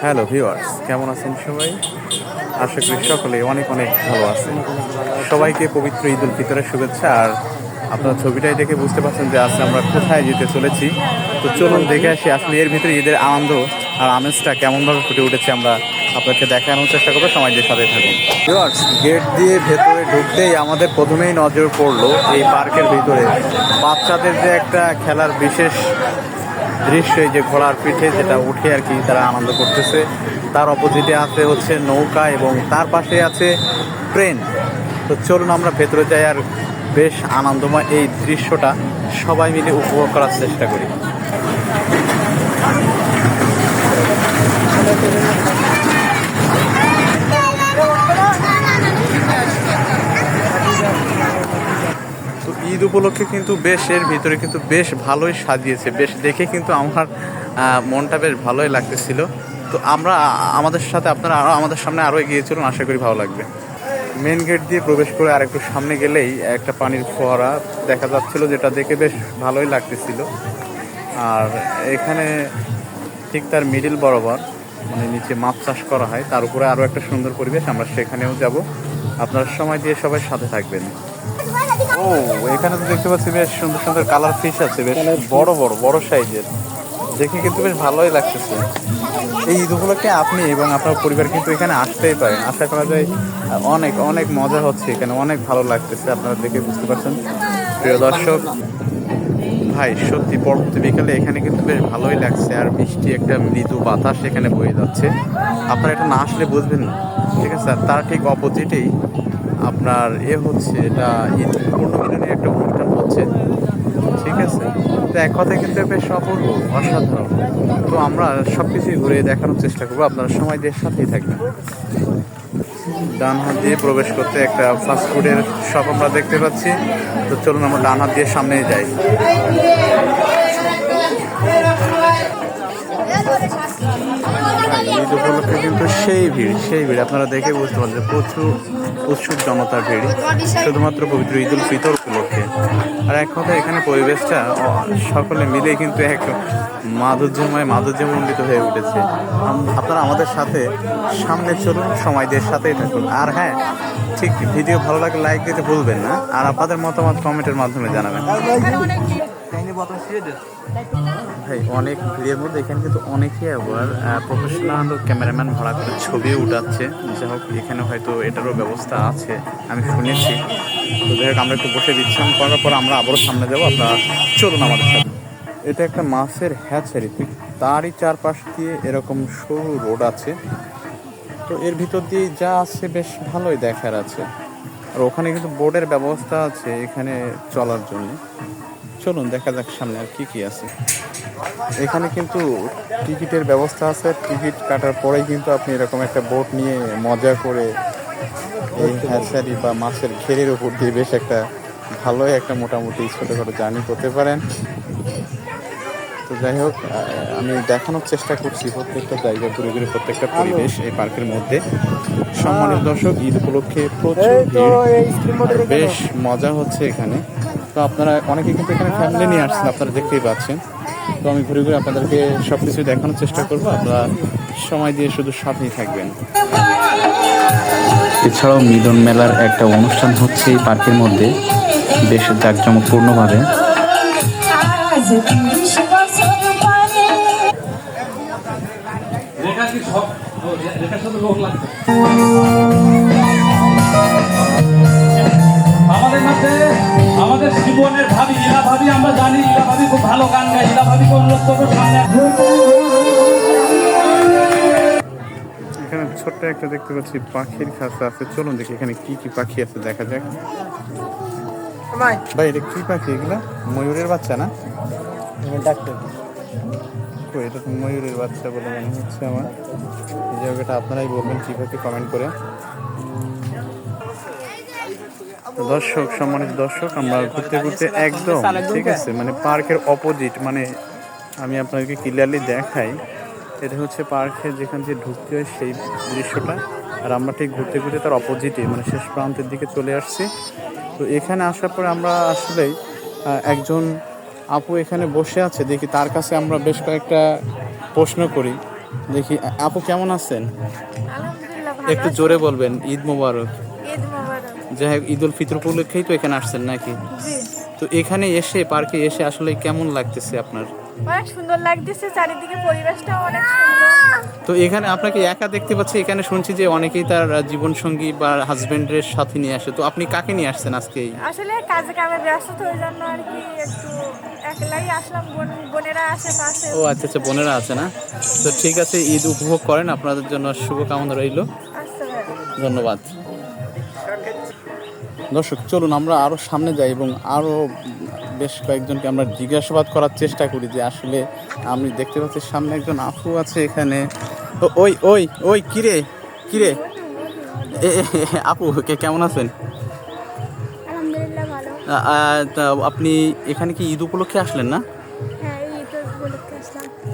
Hello viewers কেমন আছেন সবাই? আশা করি সকলে অনেক অনেক ভালো আছেন। সবাইকে পবিত্র ঈদ উল ফিতরের শুভেচ্ছা। আর আপনার ছবিটাই দেখে বুঝতে পারছেন যে আজকে আমরা কোথায় যেতে চলেছি। তো চলুন দেখে আসি আসলে এর ভিতরে ঈদের আনন্দ আর আমেজটা কেমনভাবে ফুটে উঠেছে আমরা আপনাকে দেখানোর চেষ্টা করব। সমাজের সাথে থাকুন। ভিউয়ার্স গেট দিয়ে ভেতরে ঢুকতেই আমাদের প্রথমেই নজর পড়ল এই পার্কের ভিতরে। বাচ্চাদের যে একটা খেলার বিশেষ দৃশ্য যে ঘোড়ার পিঠে যেটা উঠে আর কি তারা আনন্দ করতেছে, তার অপোজিটে আছে হচ্ছে নৌকা এবং তার পাশে আছে ট্রেন তো চলুন আমরা ভেতরে যাই আর বেশ আনন্দময় এই দৃশ্যটা সবাই মিলে উপভোগ করার চেষ্টা করি। উপলক্ষে কিন্তু বেশ, এর ভিতরে কিন্তু বেশ ভালোই সাজিয়েছে। বেশ দেখে কিন্তু আমার মনটা বেশ ভালোই লাগতেছিল। তো আমরা, আমাদের সাথে আপনারা আরও আমাদের সামনে আরও এগিয়ে চলুন, আশা করি ভালো লাগবে। মেন গেট দিয়ে প্রবেশ করে আর একটু সামনে গেলেই একটা পানির ফোয়ারা দেখা যাচ্ছিল, যেটা দেখে বেশ ভালোই লাগতেছিল। আর এখানে ঠিক তার মিডিল বরাবর মানে নিচে মাছ চাষ করা হয়, তার উপরে আরও একটা সুন্দর পরিবেশ, আমরা সেখানেও যাব। আপনার সময় দিয়ে সবাই সাথে থাকবেন। ও এখানে তো দেখতে পাচ্ছি বেশ সুন্দর সুন্দর কালার ফিশ আছে বেশ বড় বড় বড় সাইজের দেখে কিন্তু বেশ ভালোই লাগতেছে। এই ঈদ উপলক্ষে আপনি এবং আপনার পরিবার কিন্তু এখানে আসতেই পারেন। আশা করা যায় অনেক অনেক মজা হচ্ছে এখানে অনেক ভালো লাগতেছে। আপনারা দেখে বুঝতে পারছেন। প্রিয় দর্শক ভাই সত্যি পরবর্তী বিকালে এখানে কিন্তু বেশ ভালোই লাগছে। আর বৃষ্টি একটা মৃদু বাতাস এখানে বয়ে যাচ্ছে। আপনারা এটা না আসলে বুঝবেন না। ঠিক আছে আর তার ঠিক অপোজিটেই আপনার এ হচ্ছে, এটা ঈদ পূর্ণমিলনী একটা অনুষ্ঠান হচ্ছে। ঠিক আছে? তো এক কথায় কিন্তু বেশ অপূর্ব, অসাধারণ। তো আমরা সব কিছুই ঘুরে দেখানোর চেষ্টা করব। আপনারা সময় দিয়ে সাথেই থাকবেন। ডান হাত দিয়ে প্রবেশ করতে একটা ফাস্ট ফুডের শপ আমরা দেখতে পাচ্ছি। তো চলুন আমরা ডান হাত দিয়ে সামনে যাই। ঈদ উপলক্ষে কিন্তু সেই ভিড় সেই ভিড়। আপনারা দেখে বুঝতে পারছেন প্রচুর উৎসুক জনতার ভিড়, শুধুমাত্র পবিত্র ঈদ উল ফিতর উপলক্ষে। আর এক কথা এখানে পরিবেশটা সকলে মিলে কিন্তু এক মাধুর্যময় মাধুর্যমণ্ডিত হয়ে উঠেছে। আপনারা আমাদের সাথে সামনে চলুন, সময়দের সাথেই থাকুন। আর হ্যাঁ ঠিক, ভিডিও ভালো লাগলে লাইক দিতে ভুলবেন না। আর আপনাদের মতামত কমেন্টের মাধ্যমে জানাবেন। ভাই, অনেক ভিড়ের মধ্যে এখানে কিন্তু অনেকেই আবার প্রফেশনাল ক্যামেরাম্যান ভাড়া করে ছবি উঠাচ্ছে। যাই হোক, এখানে হয়তো এটারও ব্যবস্থা আছে, আমি শুনেছি। তো যাই হোক, আমরা একটু বসে বিশ্রাম করার পর আমরা আবারও সামনে যাব, আপনারা চলুন আমাদের সাথে। এটা একটা মাছের হ্যাচারি তারই চারপাশ দিয়ে এরকম সরু রোড আছে। তো এর ভিতর দিয়ে যা আছে বেশ ভালোই দেখার আছে। আর ওখানে কিন্তু বোর্ডের ব্যবস্থা আছে এখানে চলার জন্য। চলুন দেখা যাক সামনে আর কি কি আছে। এখানে কিন্তু টিকিটের ব্যবস্থা আছে। টিকিট কাটার পরেই কিন্তু আপনি এরকম একটা বোট নিয়ে মজা করে এই হ্যাচারি বা মাছের ঘেরের উপর দিয়ে বেশ একটা ভালোই একটা মোটামুটি ছোটোখাটো জার্নি করতে পারেন। তো যাই হোক আমি দেখানোর চেষ্টা করছি প্রত্যেকটা জায়গা ঘুরে ঘুরে প্রত্যেকটা পরিবেশ এই পার্কের মধ্যে। সম্মানিত দর্শক ঈদ উপলক্ষে প্রচুর বেশ মজা হচ্ছে এখানে। তো আপনারা অনেকে কিন্তু এখানে ফ্যামিলি নিয়ে আসছেন আপনারা দেখতেই পাচ্ছেন। তো আমি ঘুরে ঘুরে আপনাদেরকে সব কিছু দেখানোর চেষ্টা করব আপনারা সময় দিয়ে শুধু সাথেই থাকবেন। এছাড়াও মিলন মেলার একটা অনুষ্ঠান হচ্ছে এই পার্কের মধ্যে বেশ জাঁকজমকপূর্ণভাবে। রেখা কি সব? রেখার সাথে লোক লাগবে। এখানে ছোট্ট একটা দেখতে পাচ্ছি পাখির খাঁচা আছে। চলুন দেখি এখানে কি কি পাখি আছে দেখা যাক। ভাই এটা কি পাখি এগুলা? ময়ূরের বাচ্চা না? কই, এটা তো ময়ূরের বাচ্চা বলে মনে হচ্ছে আমার। এই জায়গাটা আপনারাই বলবেন কি পাখি কমেন্ট করে। দর্শক সম্মানিত দর্শক আমরা ঘুরতে ঘুরতে একদম ঠিক আছে মানে পার্কের অপোজিট মানে আমি আপনাদেরকে ক্লিয়ারলি দেখাই। এটা হচ্ছে পার্কে যেখান দিয়ে ঢুকতে হয় সেই দৃশ্যটা। আর আমরা ঠিক ঘুরতে ঘুরতে তার অপোজিটে মানে শেষ প্রান্তের দিকে চলে আসছি। তো এখানে আসার পরে আমরা আসলেই একজন আপু এখানে বসে আছে। দেখি তার কাছে আমরা বেশ কয়েকটা প্রশ্ন করি। দেখি আপু কেমন আছেন? একটু জোরে বলবেন ঈদ মোবারক। যাই হোক ঈদ উল ফিতর উপলক্ষেই তো এখানে আসছেন নাকি? তো এখানে এসে পার্কে এসে আসলে কেমন লাগতেছে আপনার? অনেক সুন্দর লাগতেছে চারিদিকে পরিবেশটাও অনেক সুন্দর। তো এখানে আপনাকে একা দেখতে পাচ্ছি এখানে শুনছি যে অনেকেই তার জীবন সঙ্গী বা হাজবেন্ডের সাথে নিয়ে আসে। তো আপনি কাকে নিয়ে আসছেন আজকে আসলে কাজে কামে ব্যস্ত তো ওই জন্য আর কি একটু একলাই আসলাম বোন বোনেরা আসে পাশে। ও আচ্ছা আচ্ছা বোনেরা আছে না? তো ঠিক আছে ঈদ উপভোগ করেন আপনাদের জন্য শুভকামনা রইল। পারে ধন্যবাদ। দর্শক চলুন আমরা আরও সামনে যাই এবং আরও বেশ কয়েকজনকে আমরা জিজ্ঞাসাবাদ করার চেষ্টা করি যে আসলে আমি দেখতে পাচ্ছি সামনে একজন আপু আছে এখানে। ওই ওই ওই কিরে কিরে আপু কে কেমন আছেন? আপনি এখানে কি ঈদ উপলক্ষে আসলেন না?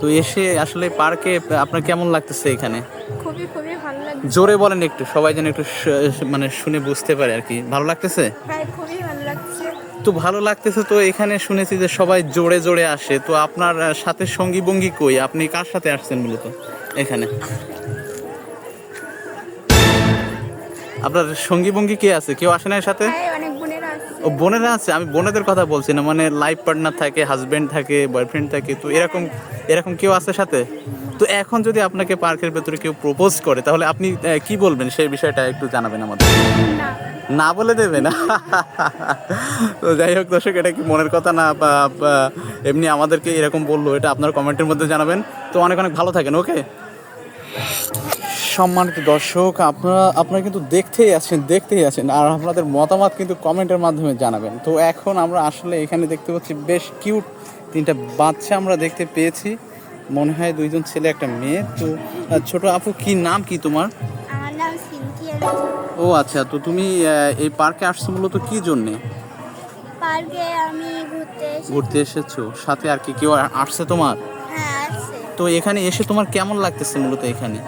তো এসে আসলে পার্কে আপনার কেমন লাগতেছে এখানে? খুবই খুবই ভালো লাগছে। জোরে বলেন একটু সবাই যেন একটু মানে শুনে বুঝতে পারে আর কি। ভালো লাগতেছে? হ্যাঁ খুবই ভালো লাগছে। তো ভালো লাগতেছে তো এখানে শুনেছি যে সবাই জোরে জোরে আসে। তো আপনার সাথে সঙ্গী বঙ্গী কই? আপনি কার সাথে আসছেন মূলত এখানে? আপনার সঙ্গী বঙ্গী কে আছে? কেউ আসে না এর সাথে হ্যাঁ অনেক বোনেরা আসছে ও বোনেরা আছে আমি বোনেদের কথা বলছি না মানে লাইফ পার্টনার থাকে হাজব্যান্ড থাকে বয়ফ্রেন্ড থাকে তো এরকম এরকম কেউ আছে সাথে? তো এখন যদি আপনাকে পার্কের ভেতরে কেউ প্রপোজ করে তাহলে আপনি কি বলবেন সেই বিষয়টা একটু জানাবেন আমাদের? না। বলে দেবে না? তো যাই হোক দর্শক এটা কি মনের কথা না? বা এমনি আমাদেরকে এরকম বলল এটা আপনার কমেন্টের মধ্যে জানাবেন। তো অনেক অনেক ভালো থাকেন ওকে সম্মানিত দর্শক আপনারা আপনারা কিন্তু দেখতেই আছেন দেখতেই আছেন আর আপনাদের মতামত কিন্তু কমেন্টের মাধ্যমে জানাবেন। তো এখন আমরা আসলে এখানে দেখতে পাচ্ছি বেশ কিউট তিনটা বাচ্চা আমরা দেখতে পেয়েছি। মনে হয় দুইজন ছেলে একটা মেয়ে। তো ছোট আপু কি নাম কি তোমার? ও আচ্ছা তো তুমি এই পার্কে আসছো মূলত কি জন্যে? পার্কে আমি ঘুরতে ঘুরতে এসেছ। সাথে আর কি কেউ আসছে তোমার? হ্যাঁ তো এখানে এসে তোমার কেমন লাগতেছে মূলত এখানে?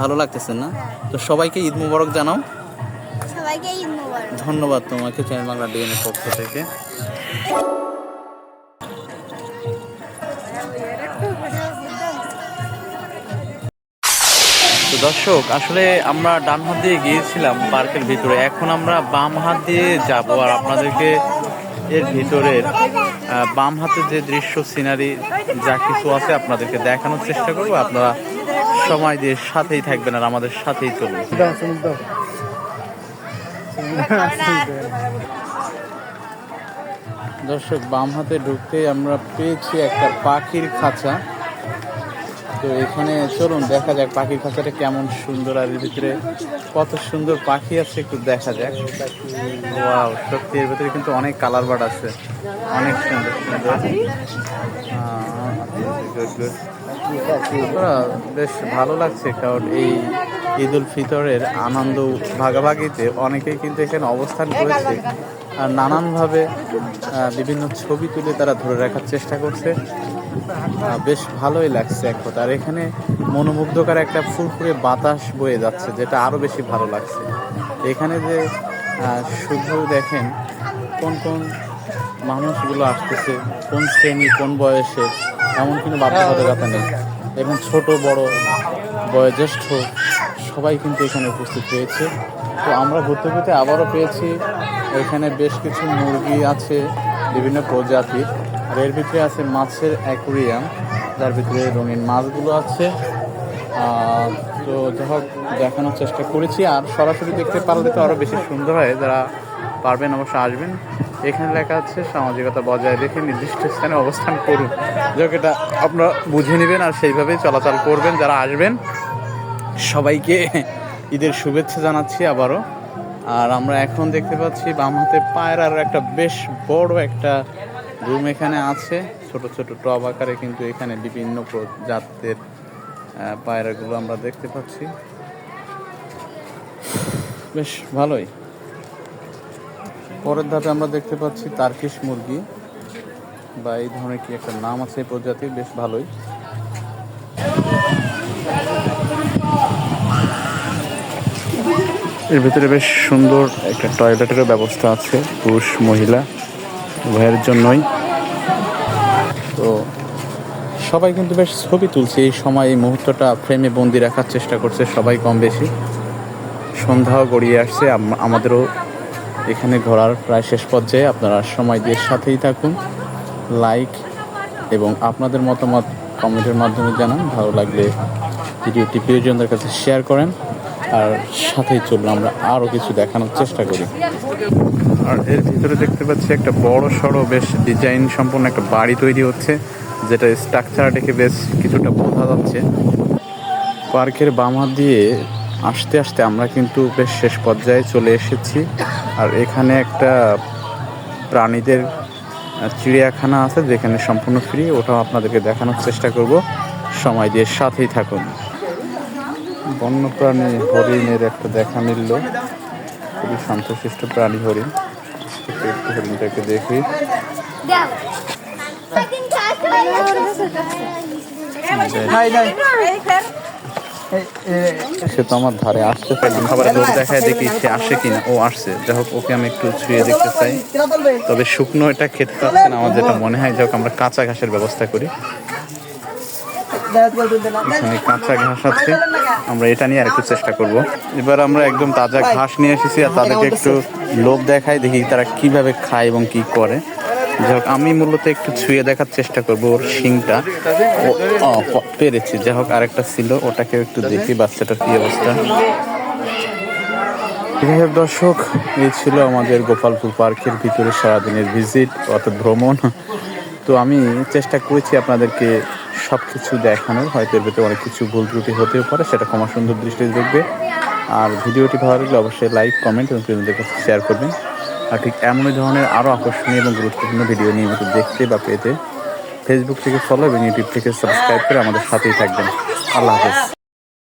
ভালো লাগতেছে না? তো সবাইকে ঈদ মুবারক জানাও। সবাইকে ঈদ মোবারক। ধন্যবাদ তোমাকে চ্যানেল বাংলা ডিএনএ পক্ষ থেকে। তো দর্শক আসলে আমরা ডান হাত দিয়ে গিয়েছিলাম পার্কের ভিতরে। এখন আমরা বাম হাত দিয়ে যাব আর আপনাদেরকে এর ভিতরের বাম হাতে যে দৃশ্য সিনারি যা কিছু আছে আপনাদেরকে দেখানোর চেষ্টা করব। আপনারা সময় দিয়ে সাথেই থাকবেন আর আমাদের সাথেই চলুন। দর্শক বাম হাতে ঢুকতেই আমরা পেয়েছি একটা পাখির খাঁচা। তো এখানে চলুন দেখা যাক পাখির খাঁচাটা কেমন সুন্দর আর এর ভিতরে কত সুন্দর পাখি আছে একটু দেখা যাক। ওয়াও সত্যি এর ভিতরে কিন্তু অনেক কালার বার্ড আছে। অনেক সুন্দর সুন্দর। বেশ ভালো লাগছে, কারণ এই ঈদ উল ফিতরের আনন্দ ভাগাভাগিতে অনেকেই কিন্তু এখানে অবস্থান করেছে। আর নানানভাবে বিভিন্ন ছবি তুলে তারা ধরে রাখার চেষ্টা করছে। বেশ ভালোই লাগছে এক কথা। আর এখানে মনোমুগ্ধকর একটা ফুরফুরে বাতাস বয়ে যাচ্ছে, যেটা আরও বেশি ভালো লাগছে। এখানে যে শুধু দেখেন, কোন কোন মানুষগুলো আসতেছে, কোন শ্রেণি, কোন বয়সে এমন কোনো বাধ্যবাধকতা নেই এবং ছোট, বড়, বয়োজ্যেষ্ঠ সবাই কিন্তু এখানে উপস্থিত হয়েছে তো আমরা ঘুরতে ঘুরতে আবারও পেয়েছি। এখানে বেশ কিছু মুরগি আছে, বিভিন্ন প্রজাতির। আর এর ভিতরে আছে মাছের অ্যাকুরিয়াম, যার ভিতরে রঙিন মাছগুলো আছে। তো যাই হোক, দেখানোর চেষ্টা করেছি। আর সরাসরি দেখতে পারলে তো আরও বেশি সুন্দর হয়। যারা পারবেন অবশ্য আসবেন। এখানে লেখা আছে, সামাজিকতা বজায় রেখে নির্দিষ্ট স্থানে অবস্থান করুন। যাই এটা আপনারা বুঝে নেবেন আর সেইভাবেই চলাচল করবেন। যারা আসবেন, সবাইকে ঈদের শুভেচ্ছা জানাচ্ছি আবারও। আর আমরা এখন দেখতে পাচ্ছি বাম হাতে পায়রার একটা বেশ বড় একটা রুম এখানে আছে। ছোট ছোট টব আকারে কিন্তু এখানে বিভিন্ন জাতের পায়রাগুলো আমরা দেখতে পাচ্ছি। বেশ ভালোই। পরের ধাপে আমরা দেখতে পাচ্ছি তার্কিশ মুরগি। বা এই ধরনের কি একটা নাম আছে এই প্রজাতির? বেশ ভালোই। এর ভিতরে বেশ সুন্দর একটা টয়লেটেরও ব্যবস্থা আছে পুরুষ মহিলা উভয়ের জন্যই। তো সবাই কিন্তু বেশ ছবি তুলছে। এই সময় এই মুহূর্তটা ফ্রেমে বন্দি রাখার চেষ্টা করছে সবাই কম বেশি সন্ধ্যাও গড়িয়ে আসছে আম- আমাদেরও এখানে ঘোরার প্রায় শেষ পর্যায়ে আপনারা সময় দিয়ে সাথেই থাকুন। লাইক এবং আপনাদের মতামত কমেন্টের মাধ্যমে জানান। ভালো লাগলে ভিডিওটি প্রিয়জনদের কাছে শেয়ার করেন। আর সাথেই চলুন, আমরা আরও কিছু দেখানোর চেষ্টা করি। আর এর ভিতরে দেখতে পাচ্ছি একটা বড় সড়ো বেশ ডিজাইন সম্পন্ন একটা বাড়ি তৈরি হচ্ছে, যেটা স্ট্রাকচার দেখে বেশ কিছুটা বোঝা যাচ্ছে। পার্কের বামা দিয়ে আসতে আসতে আমরা কিন্তু বেশ শেষ পর্যায়ে চলে এসেছি। আর এখানে একটা প্রাণীদের চিড়িয়াখানা আছে যেখানে সম্পূর্ণ ফ্রি ওটাও আপনাদেরকে দেখানোর চেষ্টা করব। সময় দিয়ে সাথেই থাকুন। বন্যপ্রাণী হরিণের একটা দেখা মিলল। খুবই শান্তশিষ্ট প্রাণী হরিণ। একটু হরিণটাকে দেখি। সে তো আমার ধারে আসতে পারলাম খাবার লোক দেখায় দেখি সে আসে কিনা, ও আসছে। যাই হোক, ওকে আমি একটু ছুঁয়ে দেখতে চাই। তবে শুকনো এটা খেতে পারছে না, আমার যেটা মনে হয়। যাই হোক, আমরা কাঁচা ঘাসের ব্যবস্থা করি। এখানে কাঁচা ঘাস আছে। আমরা এটা নিয়ে আর একটু চেষ্টা করব। এবার আমরা একদম তাজা ঘাস নিয়ে এসেছি আর তাদেরকে একটু লোভ দেখাই, দেখি তারা কীভাবে খায় এবং কি করে। যাই আমি মূলত একটু ছুঁয়ে দেখার চেষ্টা করব ওর শিংটা। পেরেছি। যাই হোক, আরেকটা ছিল ওটাকে একটু দেখি, বাচ্চাটার কি অবস্থা। যাই দর্শক, এই ছিল আমাদের গোপালপুর পার্কের ভিতরে সারাদিনের ভিজিট, অর্থাৎ ভ্রমণ। তো আমি চেষ্টা করেছি আপনাদেরকে সব কিছু দেখানোর, হয়তো এর ভেতরে অনেক কিছু ভুল ত্রুটি হতেও পারে, সেটা ক্ষমা সুন্দর দৃষ্টিতে দেখবে। আর ভিডিওটি ভালো লাগলে অবশ্যই লাইক, কমেন্ট এবং প্রিয়জনদের কাছে শেয়ার করবেন। আর ঠিক এমনই ধরনের আরও আকর্ষণীয় এবং গুরুত্বপূর্ণ ভিডিও নিয়মিত দেখতে বা পেতে ফেসবুক থেকে ফলো এবং ইউটিউব থেকে সাবস্ক্রাইব করে আমাদের সাথেই থাকবেন। আল্লাহ হাফেজ।